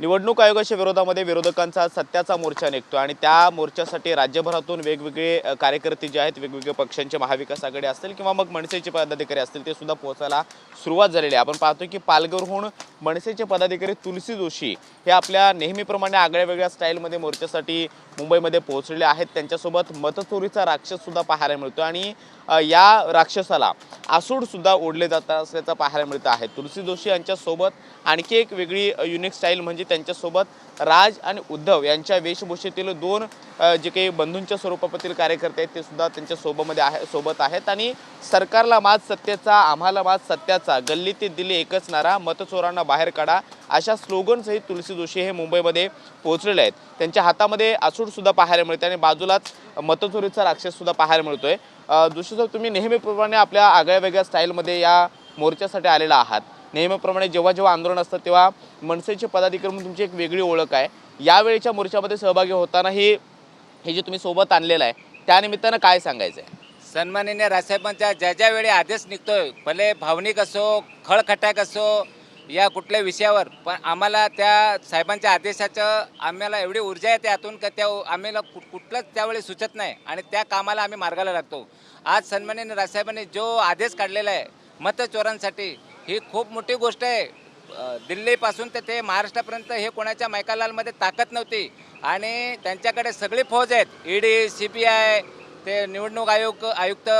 निवडणूक आयोगाच्या विरोधामध्ये विरोधकांचा सत्याचा मोर्चा निघतो आणि त्या मोर्चासाठी राज्यभरातून वेगवेगळे कार्यकर्ते जे आहेत वेगवेगळे पक्षांचे महाविकास आघाडी असतील किंवा मग मनसेचे पदाधिकारी असतील ते सुद्धा पोहोचायला सुरुवात झालेली आहे. आपण पाहतो की पालघरहून मनसेचे पदाधिकारी तुलसी जोशी हे आपल्या नेहमीप्रमाणे आगळ्या वेगळ्या स्टाईलमध्ये मोर्चासाठी मुंबईमध्ये पोहोचलेले आहेत. त्यांच्यासोबत मतचोरीचा राक्षससुद्धा पाहायला मिळतो आणि या राक्षसाला आसूडसुद्धा ओढले जात असल्याचं पाहायला मिळतं आहे. तुलसी जोशी यांच्यासोबत आणखी एक वेगळी युनिक स्टाईल म्हणजे त्यांच्यासोबत राज आणि उद्धव यांच्या वेशभूषेतील दोन जे काही बंधूंच्या स्वरूपातील कार्यकर्ते आहेत ते सुद्धा त्यांच्या सोबमध्ये आहे सोबत आहेत. आणि सरकारला मात सत्तेचा आम्हाला मात सत्याचा गल्ली ते दिली एकच नारा मतचोरांना बाहेर काढा अशा स्लोगनसहित तुलसी जोशी हे मुंबईमध्ये पोहोचलेले आहेत. त्यांच्या हातामध्ये आसूडसुद्धा पाहायला मिळते आणि बाजूलाच मतचोरीचा राक्षससुद्धा पाहायला मिळतोय. जोशी साहेब तुम्ही नेहमीप्रमाणे आपल्या आगळ्या वेगळ्या स्टाईलमध्ये या मोर्चासाठी आलेला आहात. नेहमीप्रमाणे जेव्हा जेव्हा आंदोलन असतं तेव्हा मनसेचे पदाधिकारी म्हणून तुमची एक वेगळी ओळख आहे. यावेळीच्या मोर्चामध्ये सहभागी होताना ही हे जे तुम्ही सोबत आणलेलं आहे त्यानिमित्तानं काय सांगायचं आहे सन्माननीय राजसाहेबांचा ज्या ज्या वेळी आदेश निघतोय भले भावनिक असो खळखटाक असो या कुठल्या विषयावर पण आम्हाला त्या साहेबांच्या आदेशाचं आम्हाला एवढी ऊर्जा येते यातून का त्या आम्हाला कु कुठलंच त्यावेळी सुचत नाही आणि त्या कामाला आम्ही मार्गाला लागतो. आज सन्माननीय राजसाहेबांनी जो आदेश काढलेला आहे मतचोरांसाठी ही खूप मोठी गोष्ट आहे. दिल्लीपासून तर ते महाराष्ट्रापर्यंत हे कोणाच्या मैकालालमध्ये ताकद नव्हती. आणि त्यांच्याकडे सगळी फौज आहेत. ईडी सी बी आय ते निवडणूक आयोग आयुक्त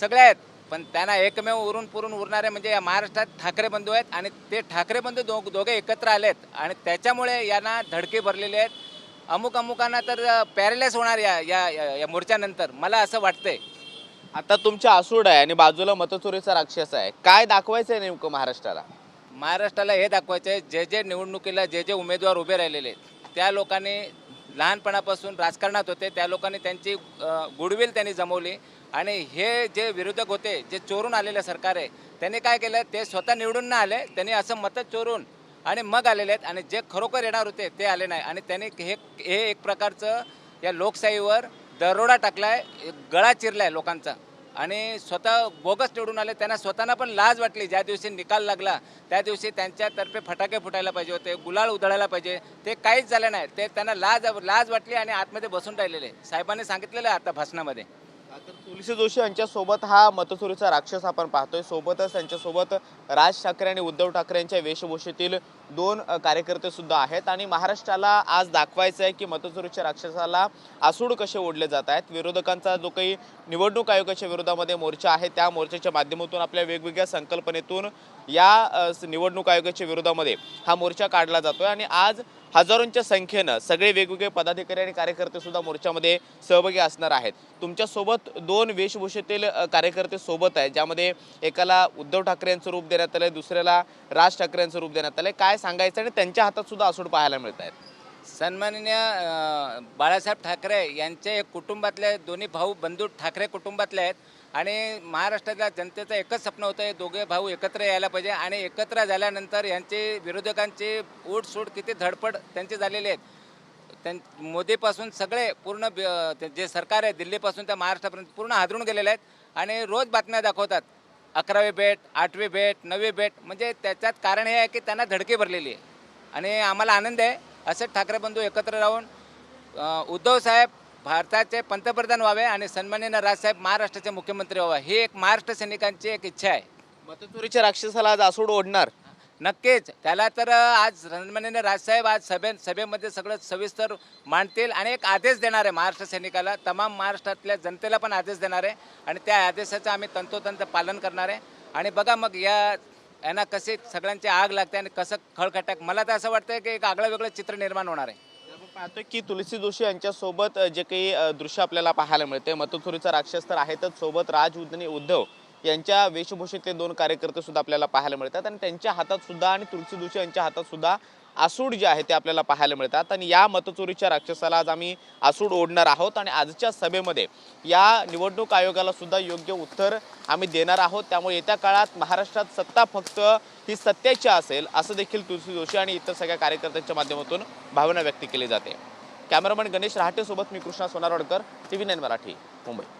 सगळे आहेत. पण त्यांना एकमेव उरून पुरून उरणारे म्हणजे या महाराष्ट्रात ठाकरे बंधू आहेत. आणि ते ठाकरे बंधू दो दोघे एकत्र आलेत. आणि त्याच्यामुळे यांना धडके भरलेले आहेत. अमुक अमुकांना तर पॅरेलाइज होणार या या या- या मोर्चानंतर. मला असं वाटतंय. आता तुमच्या आसूड आहे आणि बाजूला मतचोरीचा राक्षस आहे. काय दाखवायचं आहे नेमकं महाराष्ट्राला? महाराष्ट्राला हे दाखवायचं आहे जे जे निवडणुकीला जे जे उमेदवार उभे राहिलेले आहेत त्या लोकांनी लहानपणापासून राजकारणात होते त्या लोकांनी त्यांची गुडविल त्यांनी जमवली. आणि हे जे विरोधक होते जे चोरून आलेले सरकार आहे त्यांनी काय केलं ते स्वतः निवडून नाही आले त्यांनी असं मतं चोरून आणि मग आलेले आहेत. आणि जे खरोखर येणार होते ते आले नाही. आणि त्यांनी हे हे एक प्रकारचं या लोकशाहीवर दरोडा टाकलाय गळा चिरलाय लोकांचा. आणि स्वतः बोगस निवडून आले त्यांना स्वतःना पण लाज वाटली. ज्या दिवशी निकाल लागला त्या दिवशी त्यांच्यातर्फे फटाके फुटायला पाहिजे होते गुलाल उधळायला पाहिजे. ते काहीच झालं नाही. ते त्यांना लाज लाज वाटली आणि आतमध्ये बसून राहिलेले. साहेबांनी सांगितलेलं आहे आता भाषणामध्ये. तर तुलसी जोशी यांच्यासोबत हा मतचोरीचा राक्षस आपण पाहतोय. सोबतच त्यांच्यासोबत राज ठाकरे आणि उद्धव ठाकरे यांच्या वेशभूषेतील दोन कार्यकर्ते सुद्धा आहेत. आणि महाराष्ट्राला आज दाखवायचं आहे की मतचोरीच्या राक्षसाला आसूड कसे ओढले जात आहेत. विरोधकांचा जो काही निवडणूक आयोगाच्या विरोधामध्ये मोर्चा आहे त्या मोर्चाच्या माध्यमातून आपल्या वेगवेगळ्या संकल्पनेतून या स- निवडणूक आयोगाच्या विरोधामध्ये हा मोर्चा काढला जातोय. आणि आज हजारोंच्या संख्येनं सगळे वेगवेगळे पदाधिकारी आणि कार्यकर्ते सुद्धा मोर्चामध्ये सहभागी असणार आहेत. तुमच्यासोबत दोन वेशभूषेतील कार्यकर्ते सोबत आहेत ज्यामध्ये एकाला उद्धव ठाकरे यांचं रूप देण्यात आलंय दुसऱ्याला राज ठाकरे यांचं रूप देण्यात आलंय. काय सांगायचं आणि त्यांच्या हातात सुद्धा असूड पाहायला मिळत आहेत. सन्माननीय बाळासाहेब ठाकरे यांचे कुटुंबातले दोन्ही भाऊ बंधू ठाकरे कुटुंबातले आहेत. आणि महाराष्ट्रातल्या जनतेचं एकच स्वप्न होतं हे दोघे भाऊ एकत्र यायला पाहिजे आणि एकत्र झाल्यानंतर यांचे विरोधकांची सूट किती धडपड त्यांचे झालेले आहेत. त्यां मोदीपासून सगळे पूर्ण जे सरकार आहे दिल्लीपासून त्या महाराष्ट्रापर्यंत पूर्ण हादरून गेलेले आहेत. आणि रोज बातम्या दाखवतात अकरावी भेट आठवी भेट नववी भेट म्हणजे त्याच्यात कारण हे आहे की त्यांना धडकी भरलेली आहे. आणि आम्हाला आनंद आहे असेच ठाकरे बंधू एकत्र राहून उद्धव साहेब भारताचे पंतप्रधान व्हावे आणि सन्माननीय राजसाहेब महाराष्ट्राचे मुख्यमंत्री व्हावे ही एक महाराष्ट्र सैनिकांची एक इच्छा आहे. मतचोरीच्या राक्षसाला आज आसूड ओढणार. नक्कीच. त्याला तर आज सन्माननीय राजसाहेब आज सभे सभेमध्ये सगळं सविस्तर मांडतील आणि एक आदेश देणार आहे महाराष्ट्र सैनिकाला. तमाम महाराष्ट्रातल्या जनतेला पण आदेश देणार आहे आणि त्या आदेशाचं आम्ही तंतोतंत पालन करणार आहे. आणि बघा मग या यांना कसे सगळ्यांची आग लागते आणि कसं खळखटाक मला तर असं वाटतं की एक आगळं वेगळं चित्र निर्माण होणार आहे. पाहतोय की तुलसी जोशी यांच्यासोबत जे काही दृश्य आपल्याला पाहायला मिळते मतचोरीचा राक्षस तर आहेतच. सोबत राज आणि उद्धव यांच्या वेशभूषेतले दोन कार्यकर्ते सुद्धा आपल्याला पाहायला मिळतात. आणि त्यांच्या हातात सुद्धा आणि तुलसी जोशी यांच्या हातात सुद्धा आसूड जे आहे ते आपल्याला पाहायला मिळतात. आणि या मतचोरीच्या राक्षसाला आज आम्ही आसूड ओढणार आहोत आणि आजच्या सभेमध्ये या निवडणूक आयोगाला सुद्धा योग्य उत्तर आम्ही देणार आहोत. त्यामुळे येत्या काळात महाराष्ट्रात सत्ता फक्त ही सत्याची असेल असं देखील तुलसी जोशी आणि इतर सगळ्या कार्यकर्त्यांच्या माध्यमातून भावना व्यक्त केली जाते. कॅमेरामॅन गणेश रहाटेसोबत मी Krishna Sonarwadkar T V nine Marathi Mumbai.